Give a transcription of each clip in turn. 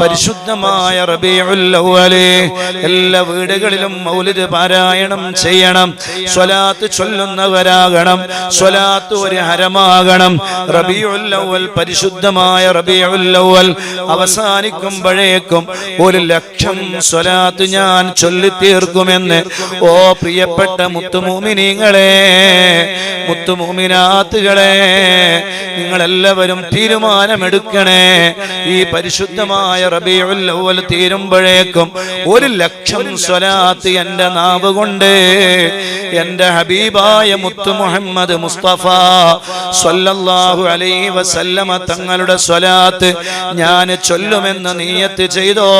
പരിശുദ്ധമായ റബീഉല്ലവ്വൽ എല്ലാ വീടുകളിലും മൗലിദ് പാരായണം ചെയ്യണം. സ്വലാത്ത് ചൊല്ലുന്നവരാകണം. സ്വലാത്ത് ഒരു ഹരമാകണം. റബിയുല്ലവൽ പരിശുദ്ധമായ റബിയുല്ലവൽ അവസാനിക്കുമ്പോഴേക്കും ഒരു ലക്ഷം സ്വലാത്ത് ഞാൻ ചൊല്ലിത്തീർക്കുമെന്ന്. ഓ പ്രിയപ്പെട്ട മുത്തുമൂമിനീങ്ങളെ മുത്തുമൂമിനാത്തുകളെ നിങ്ങളെല്ലാവരും തീരുമാനമെടുക്കണേ. ഈ പരിശുദ്ധമായ തീരുമ്പോഴേക്കും ഒരു ലക്ഷം സ്വലാത്ത് എന്റെ നാവ് കൊണ്ട് എന്റെ ഹബീബായ മുത്തു മുഹമ്മദ് മുസ്തഫ സ്വല്ലല്ലാഹു അലൈഹി വസല്ലമ തങ്ങളുടെ സ്വലാത്ത് ഞാൻ ചൊല്ലുമെന്ന് നീയത്ത് ചെയ്തോ?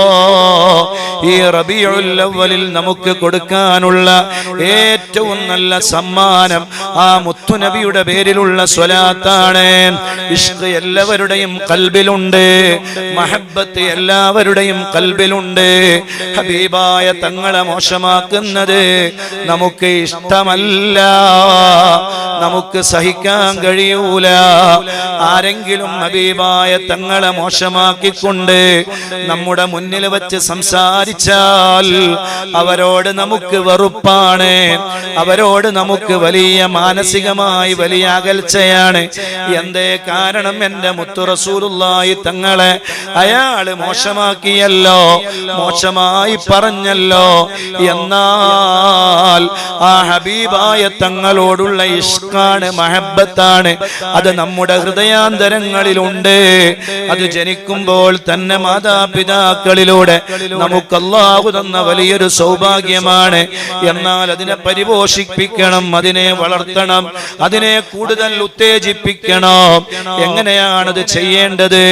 ഈ റബീഉൽ അവ്വലിൽ നമുക്ക് കൊടുക്കാനുള്ള ഏറ്റവും നല്ല സമ്മാനം ആ മുത്തുനബിയുടെ പേരിലുള്ള സ്വലാത്താണ്. ഇഷ്ക് എല്ലാവരുടെയും കൽബിലുണ്ട്. മഹബത്ത് എല്ലാവരുടെയും കൽബിലുണ്ട്. ഹബീബായ തങ്ങളെ മോശമാക്കുന്നത് നമുക്ക് ഇഷ്ടമല്ല. നമുക്ക് സഹിക്കാൻ കഴിയൂല. ആരെങ്കിലും ഹബീബായ തങ്ങളെ മോശമാക്കിക്കൊണ്ട് നമ്മുടെ മുന്നിൽ വെച്ച് സംസാരിച്ചാൽ അവരോട് നമുക്ക് വെറുപ്പാണ്. അവരോട് നമുക്ക് വലിയ മാനസികമായി വലിയ അകൽച്ചയാണ്. എന്തേ കാരണം? എന്റെ മുത്തു റസൂലുള്ളാഹി തങ്ങളെ അയാൾ മോശമാക്കിയല്ലോ മോശമായി പറഞ്ഞല്ലോ. എന്നാൽ ആ ഹബീബായ തങ്ങളോടുള്ള ഇഷ്കാണ് മഹബത്താണ്. അത് നമ്മുടെ ഹൃദയാന്തരങ്ങളിലുണ്ട്. അത് ജനിക്കുമ്പോൾ തന്നെ മാതാപിതാക്കളിലൂടെ നമുക്ക് അല്ലാഹു തന്ന വലിയൊരു സൗഭാഗ്യമാണ്. എന്നാൽ അതിനെ പരിപോഷിപ്പിക്കണം അതിനെ വളർത്തണം അതിനെ കൂടുതൽ ഉത്തേജിപ്പിക്കണം. എങ്ങനെയാണത് ചെയ്യേണ്ടത്?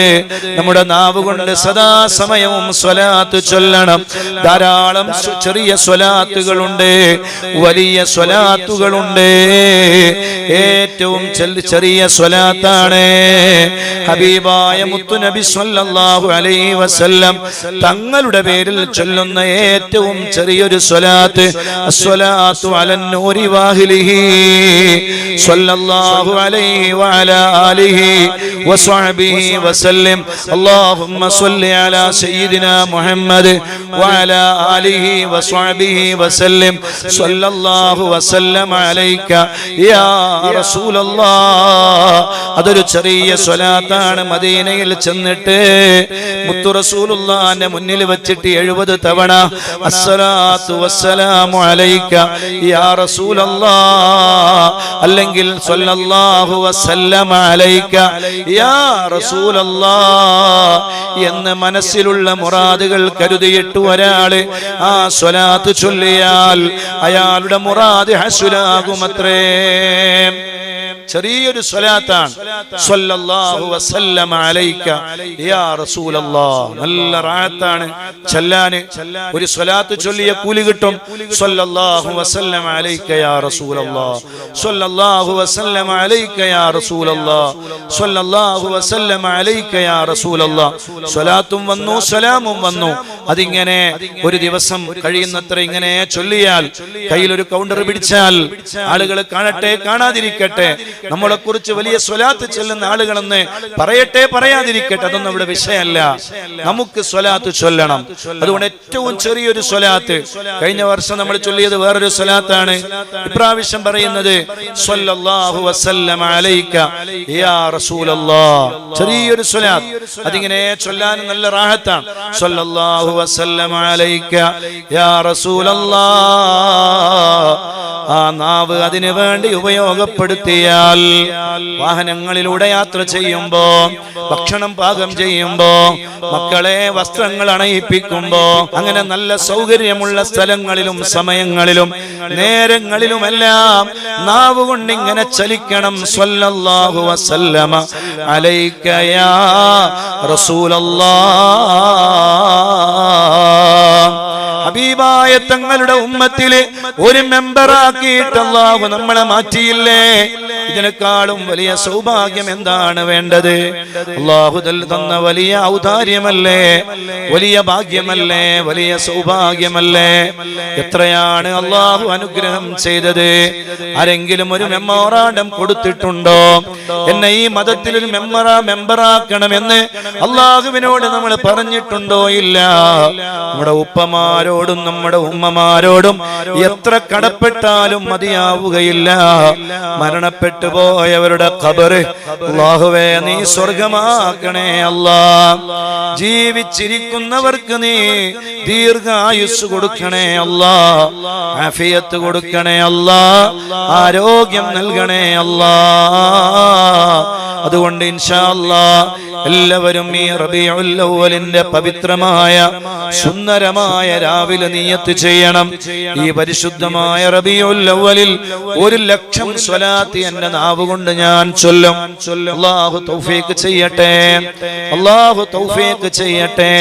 നമ്മുടെ നാവ് കൊണ്ട് എല്ലാ സമയവും സ്വലാത്ത് ചൊല്ലണം. ധാരാളം ചെറിയ സ്വലാത്തുകളുണ്ട്. വലിയ സ്വലാത്തുകളുണ്ട്. ഏറ്റവും ചെറിയ സ്വലാത്താണ്. ഹബീബായ മുത്തുനബി സ്വല്ലാഹു അലൈഹി വസല്ലം തങ്ങളുടെ പേരിൽ ചൊല്ലുന്ന ഏറ്റവും ചെറിയൊരു സ്വലാത്ത് അസ്വലാത്തു അലന്നൂരി വാഹിലിഹി സല്ലല്ലാഹു അലൈഹി വഅല ആലിഹി വസല്ലം. അല്ലാഹുമ്മ സ്വല്ലി على سيدنا محمد وعلى آله وصحبه وسلم صلى الله وسلم عليك يا رسول الله അതൊരു ചെറിയ സ്വലാത്താണ് മദീനയിൽ ചെന്നിട്ട് മുത്തു റസൂലുള്ളാന്റെ മുന്നിൽ വെച്ചിട്ട് എഴുപത് തവണ അസ്സലാത്തു വസ്സലാമു അലൈക യാ റസൂലല്ലാ അല്ലെങ്കിൽ സ്വല്ലല്ലാഹു വസല്ലമ അലൈക യാ റസൂലല്ലാ എന്ന് മനസ്സിലുള്ള മുറാദുകൾ കരുതിയിട്ട് ഒരാൾ ആ സ്വലാത്ത് ചൊല്ലിയാൽ അയാളുടെ മുറാദ് ഹസുലാകുമത്രേ. ചെറിയൊരു സ്വലാത്താണ്. യാ നല്ല റാഹത്താണ്. ചെല്ലാന് ഒരു സ്വലാത്ത് ചൊല്ലിയ കൂലി കിട്ടും. യാ യാ യാ സ്വലാത്തും വന്നു വന്നു. അതിങ്ങനെ ഒരു ദിവസം കഴിയുന്നത്ര ഇങ്ങനെ ചൊല്ലിയാൽ കയ്യിൽ ഒരു കൗണ്ടർ പിടിച്ചാൽ ആളുകൾ കാണട്ടെ കാണാതിരിക്കട്ടെ. നമ്മളെ കുറിച്ച് വലിയ സ്വലാത്ത് ചൊല്ലുന്ന ആളുകളെന്ന് പറയട്ടെ പറയാതിരിക്കട്ടെ അതൊന്നും ഇവിടെ വിഷയമല്ല. നമുക്ക് സ്വലാത്ത് ചൊല്ലണം. അതുകൊണ്ട് ഏറ്റവും ചെറിയൊരു സ്വലാത്ത്. കഴിഞ്ഞ വർഷം നമ്മൾ ചൊല്ലിയത് വേറൊരു സ്വലാത്താണ്. ഇപ്രാവശ്യം പറയുന്നത് ചെറിയൊരു സ്വലാത്ത്. അതിങ്ങനെ ചൊല്ലാൻ നല്ല റാഹത്താണ്. സ്വല്ലല്ലാഹു വസല്ലം അലൈക യാ റസൂലല്ലാഹ് ആ നാവ് അതിനു വേണ്ടി ഉപയോഗപ്പെടുത്തിയാൽ വാഹനങ്ങളിലൂടെ യാത്ര ചെയ്യുമ്പോ ഭക്ഷണം പാകം ചെയ്യുമ്പോ മക്കളെ വസ്ത്രങ്ങൾ അണയിപ്പിക്കുമ്പോ അങ്ങനെ നല്ല സൗകര്യമുള്ള സ്ഥലങ്ങളിലും സമയങ്ങളിലും നേരങ്ങളിലുമെല്ലാം നാവ് കൊണ്ട് ഇങ്ങനെ ചലിക്കണം. സ്വല്ലല്ലാഹു വസല്ലമ അലൈക്കയാ യാ റസൂലല്ലാഹ് ഹബീബായ തങ്ങളുടെ ഉമ്മത്തിൽ ഒരു മെമ്പറാക്കിയിട്ട് അള്ളാഹു നമ്മളെ മാറ്റിയില്ലേ? ഇതിനേക്കാളും വലിയ സൗഭാഗ്യം എന്താണ് വേണ്ടത്? അള്ളാഹുദൽ തന്ന വലിയ ഔദാര്യമല്ലേ? വലിയ ഭാഗ്യമല്ലേ? വലിയ സൗഭാഗ്യമല്ലേ? എത്രയാണ് അള്ളാഹു അനുഗ്രഹം ചെയ്തത്? ആരെങ്കിലും ഒരു മെമ്മോറാണ്ടം കൊടുത്തിട്ടുണ്ടോ? എന്നെ ഈ മതത്തിൽ ഒരു മെമ്മറ മെമ്പറാക്കണമെന്ന് അള്ളാഹുവിനോട് നമ്മൾ പറഞ്ഞിട്ടുണ്ടോ ഇല്ല? നമ്മുടെ ഉപ്പമാരോടും നമ്മുടെ ഉമ്മമാരോടും എത്ര കടപ്പെട്ടാലും മതിയാവുകയില്ല. മരണപ്പെട്ടു പോയവരുടെ ഖബറ് അള്ളാഹുവേ നീ സ്വർഗമാക്കണേ അല്ലാ. ജീവിച്ചിരിക്കുന്നവർക്ക് നീ ദീർഘായുസ് കൊടുക്കണേ അല്ലാ. ആഫിയത്ത് കൊടുക്കണേ അല്ലാ. ആരോഗ്യം നൽകണേ അല്ലാ. അതുകൊണ്ട് എല്ലാവരും ഈ റബീഉൽ അവ്വലിന്റെ പവിത്രമായ സുന്ദരമായ രാവിലെ നീയത്ത് ചെയ്യണം. ഈ പരിശുദ്ധമായ റബീഉൽ അവ്വലിൽ ഒരു ലക്ഷം സ്വലാത്തി എന്റെ നാവ് കൊണ്ട് ഞാൻ ചൊല്ലും. അള്ളാഹു തൗഫീക്ക് ചെയ്യട്ടെ. അള്ളാഹു തൗഫീക്ക് ചെയ്യട്ടെ.